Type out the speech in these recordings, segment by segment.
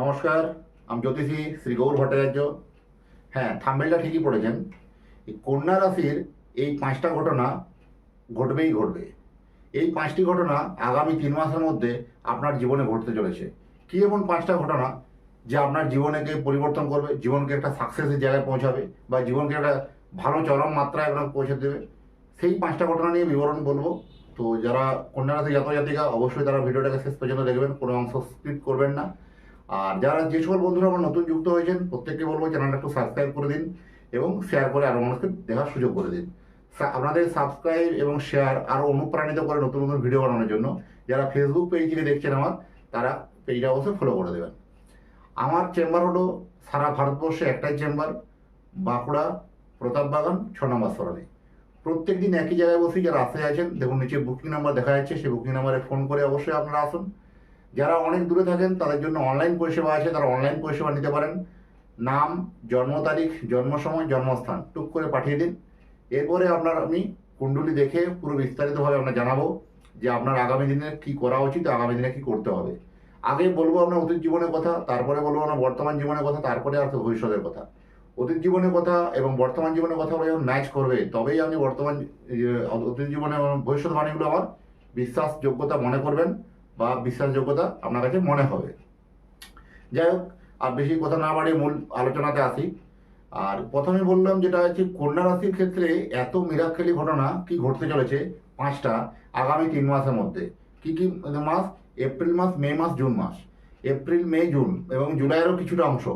নমস্কার, আমি জ্যোতিষী শ্রী গৌর ভট্টাচার্য। হ্যাঁ থাম্বেলটা ঠিকই পড়েছেন। এই কন্যা রাশির এই পাঁচটা ঘটনা ঘটবেই ঘটবে। এই পাঁচটি ঘটনা আগামী তিন মাসের মধ্যে আপনার জীবনে ঘটতে চলেছে। কী এমন পাঁচটা ঘটনা যে আপনার জীবনেকে পরিবর্তন করবে, জীবনকে একটা সাকসেসের জায়গায় পৌঁছাবে বা জীবনকে একটা ভালো চরম মাত্রায় আপনাকে পৌঁছে দেবে? সেই পাঁচটা ঘটনা নিয়ে বিবরণ বলব। তো যারা কন্যা রাশি জাতক জাতিকা অবশ্যই তারা ভিডিওটাকে শেষ পর্যন্ত দেখবেন, কোনো অংশ স্কিপ করবেন না। আর যারা যে সকল বন্ধুরা আমার নতুন যুক্ত হয়েছেন, প্রত্যেককে বলব চ্যানেলটা একটু সাবস্ক্রাইব করে দিন এবং শেয়ার করে আরও মানুষকে দেখার সুযোগ করে দিন। আপনাদের সাবস্ক্রাইব এবং শেয়ার আরও অনুপ্রাণিত করে নতুন নতুন ভিডিও বানানোর জন্য যারা ফেসবুক পেজ থেকে দেখছেন আমার, তারা পেজটা অবশ্যই ফলো করে দেবেন। আমার চেম্বার হলো সারা ভারতবর্ষে একটাই চেম্বার বাঁকুড়া প্রতাপবাগান ছ নম্বর সরণে। প্রত্যেক দিন একই জায়গায় বসে যারা আসে আছেন দেখুন নিচে বুকিং নাম্বার দেখা যাচ্ছে, সেই বুকিং নাম্বারে ফোন করে অবশ্যই আপনারা আসুন। যারা অনেক দূরে থাকেন, তাদের জন্য অনলাইন পরিষেবা আছে, তারা অনলাইন পরিষেবা নিতে পারেন। নাম, জন্ম তারিখ, জন্ম সময়, জন্মস্থান, টুক করে পাঠিয়ে দিন। এরপরে আপনার আমি কুণ্ডলী দেখে পুরো বিস্তারিতভাবে আমরা জানাব যে আপনার আগামী দিনে কি করা উচিত, আগামী দিনে কি করতে হবে। আগে বলব আপনার অতীত জীবনের কথা, তারপরে বলব আপনার বর্তমান জীবনের কথা, তারপরে আর ভবিষ্যতের কথা। অতীত জীবনের কথা এবং বর্তমান জীবনের কথা যখন ম্যাচ করবে, তবেই আপনি বর্তমান, অতীত জীবনে ভবিষ্যৎবাণীগুলো আমার বিশ্বাসযোগ্যতা মনে করবেন। বা বিশ্বাসযোগ্যতা আপনার কাছে মনে হবে। যাই হোক, আর বেশি কথা না বাড়িয়ে মূল আলোচনাতে আসি। আর প্রথমে বললাম যেটা হচ্ছে, কন্যা রাশির ক্ষেত্রে এত মিরাক্কেলি ঘটনা কি ঘটতে চলেছে পাঁচটা আগামী তিন মাসের মধ্যে। কি কি মাস? এপ্রিল মাস, মে মাস, জুন মাস। এপ্রিল, মে, জুন এবং জুলাইয়েরও কিছুটা অংশ।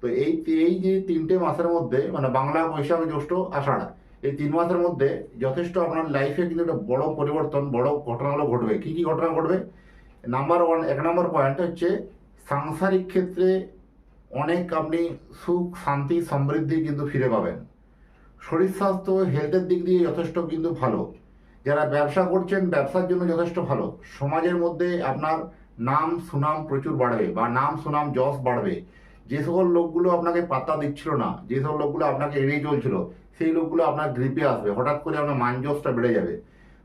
তো এই এই যে তিনটে মাসের মধ্যে মানে বাংলা বৈশাখ, জ্যৈষ্ঠ, আষাঢ়, এই তিন মাসের মধ্যে যথেষ্ট আপনার লাইফে কিন্তু একটা বড় পরিবর্তন, বড় ঘটনাগুলো ঘটবে। কি কি ঘটনা ঘটবে? নাম্বার ওয়ান এক নম্বর পয়েন্ট হচ্ছে সাংসারিক ক্ষেত্রে অনেক আপনি সুখ, শান্তি, সমৃদ্ধি কিন্তু ফিরে পাবেন। শরীর স্বাস্থ্য হেলথের দিক দিয়ে যথেষ্ট কিন্তু ভালো। যারা ব্যবসা করছেন, ব্যবসার জন্য যথেষ্ট ভালো। সমাজের মধ্যে আপনার নাম, সুনাম প্রচুর বাড়বে বা নাম, সুনাম, যশ বাড়বে। যে সকল লোকগুলো আপনাকে পাত্তা দিচ্ছিল না, যে সকল লোকগুলো আপনাকে এড়িয়ে চলছিল, সেই লোকগুলো আপনার গ্রিপে আসবে। হঠাৎ করে আপনার মানজসটা বেড়ে যাবে।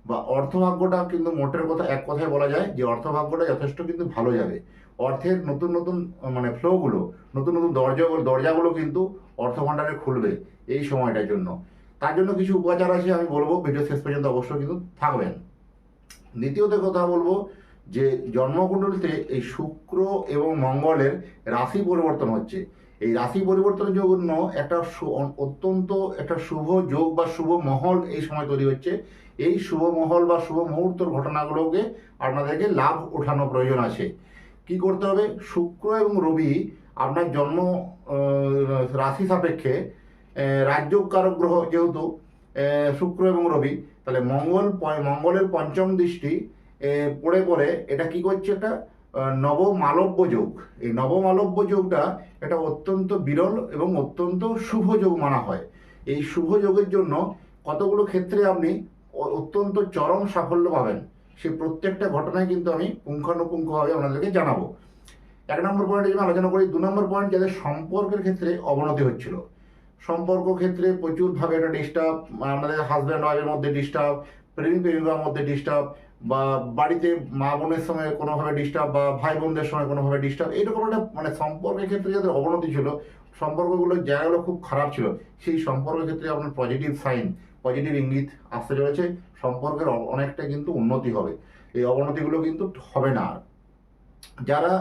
বা অর্থভাগ্যটা কিন্তু মোটের কথা এক কথায় বলা যায় যে অর্থভাগ্যটা যথেষ্ট কিন্তু ভালো যাবে। অর্থের নতুন নতুন মানে ফ্লোগুলো, নতুন নতুন দরজাগুলো দরজাগুলো কিন্তু অর্থ ভাণ্ডারে খুলবে এই সময়টার জন্য। তার জন্য কিছু উপাচার আছে আমি বলব, ভিডিও শেষ পর্যন্ত অবশ্যই কিন্তু থাকবেন। দ্বিতীয়ত কথা বলব যে জন্মকুণ্ডলিতে এই শুক্র এবং মঙ্গলের রাশি পরিবর্তন হচ্ছে। এই রাশি পরিবর্তনের জন্য একটা অত্যন্ত একটা শুভ যোগ বা শুভ মহল এই সময় তৈরি হচ্ছে। এই শুভ মহল বা শুভ মুহূর্তের ঘটনাগুলোকে আপনাদেরকে লাভ ওঠানো প্রয়োজন আছে। কি করতে হবে? শুক্র এবং রবি আপনার জন্ম রাশি সাপেক্ষে রাজ্যকারক গ্রহ যেহেতু শুক্র এবং রবি, তাহলে মঙ্গল মঙ্গলের পঞ্চম দৃষ্টি পড়ে পড়ে এটা কি করছে একটা নবমালব্য যোগ এই নবমালব্য যোগটা এটা অত্যন্ত বিরল এবং অত্যন্ত শুভ যোগ মানা হয়। এই শুভ যোগের জন্য কতগুলো ক্ষেত্রে আপনি অত্যন্ত চরম সাফল্য পাবেন সেই প্রত্যেকটা ঘটনায় কিন্তু আমি পুঙ্খানুপুঙ্খভাবে আপনাদেরকে জানাব। এক নম্বর পয়েন্টে যদি আলোচনা করি, দু নম্বর পয়েন্ট যাদের সম্পর্কের ক্ষেত্রে অবনতি হচ্ছিল। সম্পর্ক ক্ষেত্রে প্রচুরভাবে একটা ডিস্টার্ব আমাদের হাজব্যান্ড ওয়াইফের মধ্যে ডিস্টার্ব প্রেমিক প্রেমিকার মধ্যে ডিস্টার্ব বা বাড়িতে মা বোনের সঙ্গে কোনোভাবে ডিস্টার্ব বা ভাই বোনদের সঙ্গে কোনোভাবে ডিস্টার্ব এইরকম একটা মানে সম্পর্কের ক্ষেত্রে যাদের অবনতি ছিল, সম্পর্কগুলোর জায়গাগুলো খুব খারাপ ছিল, সেই সম্পর্কের ক্ষেত্রে আপনার পজিটিভ সাইন পজিটিভ ইঙ্গিত আসতে চলেছে, সম্পর্কের অনেকটা কিন্তু উন্নতি হবে। এই অবনতিগুলো কিন্তু হবে না। আর যারা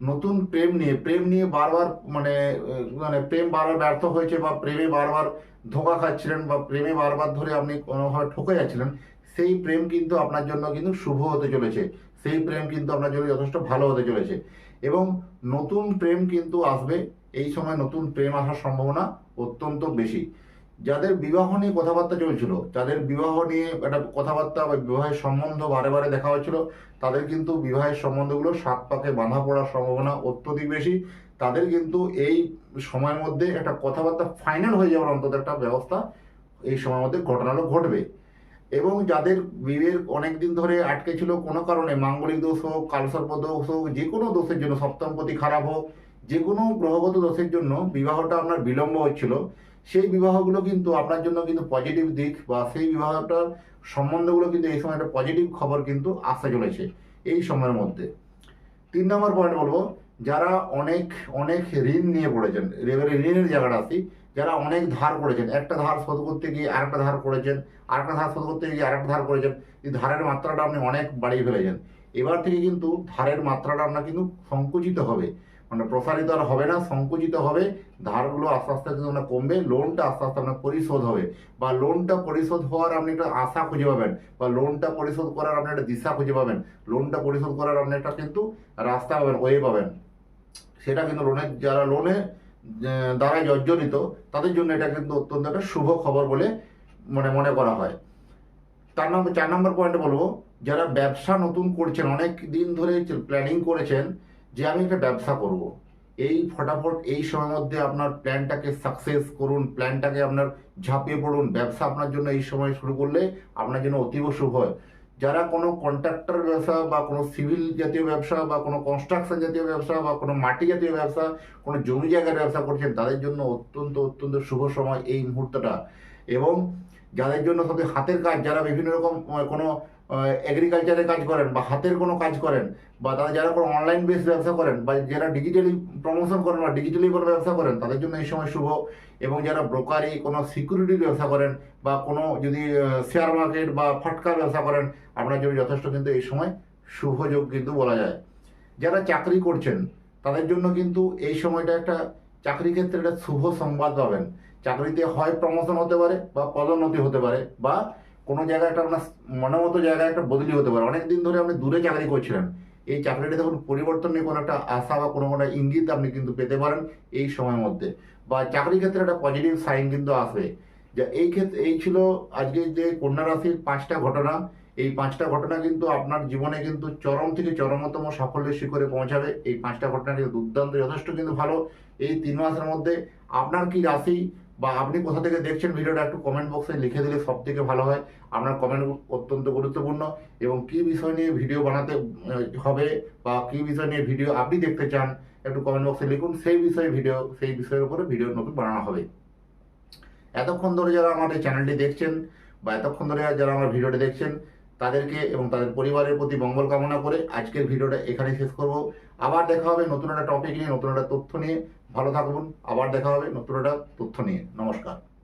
নতুন প্রেম নিয়ে প্রেম নিয়ে বারবার মানে মানে প্রেম বারবার ব্যর্থ হয়েছে বা প্রেমে বারবার ধোঁকা খাচ্ছিলেন বা প্রেমে বারবার ধরে আপনি কোনোভাবে ঠকে যাচ্ছিলেন, সেই প্রেম কিন্তু আপনার জন্য কিন্তু শুভ হতে চলেছে। সেই প্রেম কিন্তু আপনার জন্য যথেষ্ট ভালো হতে চলেছে। এবং নতুন প্রেম কিন্তু আসবে। এই সময় নতুন প্রেম আসার সম্ভাবনা অত্যন্ত বেশি। যাদের বিবাহ নিয়ে কথাবার্তা চলছিল, যাদের বিবাহ নিয়ে একটা কথাবার্তা বা বিবাহের সম্বন্ধ বারে বারে দেখা হচ্ছিল, তাদের কিন্তু বিবাহের সম্বন্ধগুলো সাত পাকে বাঁধা পড়ার সম্ভাবনা অত্যধিক বেশি। তাদের কিন্তু এই সময়ের মধ্যে একটা কথাবার্তা ফাইনাল হয়ে যাওয়ার অন্তত একটা ব্যবস্থা এই সময়ের মধ্যে ঘটনাগুলো ঘটবে। এবং যাদের বিয়ের অনেক দিন ধরে আটকে ছিল, কোনো কারণে মাঙ্গলিক দোষ হোক, কালসর্প দোষ হোক, যে কোনো দোষের জন্য সপ্তমপতি খারাপ হোক, যে কোনো গ্রহগত দোষের জন্য বিবাহটা আপনার বিলম্ব হচ্ছিল। সেই বিবাহগুলো কিন্তু আপনার জন্য কিন্তু পজিটিভ দিক বা সেই বিবাহটার সম্বন্ধগুলো কিন্তু এই সময় একটা পজিটিভ খবর কিন্তু আসতে চলেছে এই সময়ের মধ্যে। তিন নম্বর পয়েন্ট বলব, যারা অনেক অনেক ঋণ নিয়ে পড়েছেন, এবারে ঋণের জায়গাটা আসি, যারা অনেক ধার করেছেন, একটা ধার শোধ করতে গিয়ে আরেকটা ধার করেছেন, আরেকটা ধার শোধ করতে গিয়ে আরেকটা ধার করেছেন, এই ধারের মাত্রাটা আপনি অনেক বাড়িয়ে ফেলেছেন। এবার থেকে কিন্তু ধারের মাত্রাটা আপনার কিন্তু সংকুচিত হবে। মানে প্রসারিত আর হবে না, সংকুচিত হবে, ধারগুলো আস্তে আস্তে আপনার কমবে লোনটা আস্তে আস্তে আপনার পরিশোধ হবে। বা লোনটা পরিশোধ হওয়ার আপনি একটা আশা খুঁজে পাবেন, বা লোনটা পরিশোধ করার আপনি একটা দিশা খুঁজে পাবেন লোনটা পরিশোধ করার আপনি একটা কিন্তু রাস্তা পাবেন ওয়ে পাবেন। সেটা কিন্তু লোনের যারা লোনে দ্বারা জর্জরিত, তাদের জন্য এটা কিন্তু অত্যন্ত একটা শুভ খবর বলে মনে মনে করা হয়। তার নম্বর চার নম্বর পয়েন্টে বলব, যারা ব্যবসা নতুন করছেন, অনেক দিন ধরে প্ল্যানিং করেছেন যে আমি একটা ব্যবসা করব। এই ফটাফট এই সময়ের মধ্যে আপনার প্ল্যানটাকে সাকসেস করুন প্ল্যানটাকে আপনার ঝাঁপিয়ে পড়ুন, ব্যবসা আপনার জন্য এই সময় শুরু করলে আপনার জন্য অতীব শুভ হয় যারা কোনো কন্ট্রাক্টর ব্যবসা বা কোনো সিভিল জাতীয় ব্যবসা বা কোনো কনস্ট্রাকশন জাতীয় ব্যবসা বা কোনো মাটি জাতীয় ব্যবসা, কোনো জমি জায়গার ব্যবসা করছেন, তাদের জন্য অত্যন্ত অত্যন্ত শুভ সময় এই মুহূর্তটা এবং যাদের জন্য সব হাতের কাজ, যারা বিভিন্ন রকম কোনো এগ্রিকালচারে কাজ করেন বা হাতের কোনো কাজ করেন বা তারা যারা কোনো অনলাইন বেস ব্যবসা করেন বা যারা ডিজিটালি প্রমোশন করেন বা ডিজিটালি কোনো ব্যবসা করেন, তাদের জন্য এই সময় শুভ। এবং যারা ব্রোকারি কোনো সিকিউরিটির ব্যবসা করেন বা কোনো যদি শেয়ার মার্কেট বা ফটকার ব্যবসা করেন, আপনার জন্য যথেষ্ট কিন্তু এই সময় শুভ যোগ কিন্তু বলা যায়। যারা চাকরি করছেন, তাদের জন্য কিন্তু এই সময়টা একটা চাকরি ক্ষেত্রে একটা শুভ সংবাদ পাবেন। চাকরিতে হয় প্রমোশন হতে পারে বা পদোন্নতি হতে পারে বা কোনো জায়গায় একটা আপনার মনের মতো জায়গায় একটা বদলি হতে পারে। অনেক দিন ধরে আপনি দূরে চাকরি করছিলেন। এই চাকরিটা যখন পরিবর্তন নিয়ে কোনো একটা আশা বা কোনো কোনো ইঙ্গিত আপনি কিন্তু পেতে পারেন এই সময়ের মধ্যে। বা চাকরি ক্ষেত্রে একটা পজিটিভ সাইন কিন্তু আসবে। যা এই ক্ষেত্রে এই ছিল আজকে যে কন্যা রাশির পাঁচটা ঘটনা। এই পাঁচটা ঘটনা কিন্তু আপনার জীবনে কিন্তু চরম থেকে চরমতম সাফল্যের শিখরে পৌঁছাবে। এই পাঁচটা ঘটনা কিন্তু দুর্দান্ত যথেষ্ট কিন্তু ভালো। এই তিন মাসের মধ্যে আপনার কি রাশি বা আপনি কোথা থেকে দেখছেন ভিডিওটা একটু কমেন্ট বক্সে লিখে দিলে সব থেকে ভালো হয়। আপনার কমেন্ট অত্যন্ত গুরুত্বপূর্ণ এবং কি বিষয় নিয়ে ভিডিও বানাতে হবে বা কি বিষয় নিয়ে ভিডিও আপনি দেখতে চান, একটু কমেন্ট বক্সে লিখুন। সেই বিষয়ে ভিডিও সেই বিষয়ের উপরে ভিডিও নতুন বানানো হবে। এতক্ষণ ধরে যারা আমাদের চ্যানেলটি দেখছেন বা এতক্ষণ ধরে যারা আমার ভিডিওটি দেখছেন তাদেরকে এবং তাদের পরিবারের প্রতি মঙ্গল কামনা করে আজকের ভিডিওটা এখানে শেষ করব। আবার দেখা হবে নতুন একটা টপিক নিয়ে, নতুন একটা তথ্য নিয়ে। ভালো থাকুন, আবার দেখা হবে নতুন একটা তথ্য নিয়ে। নমস্কার।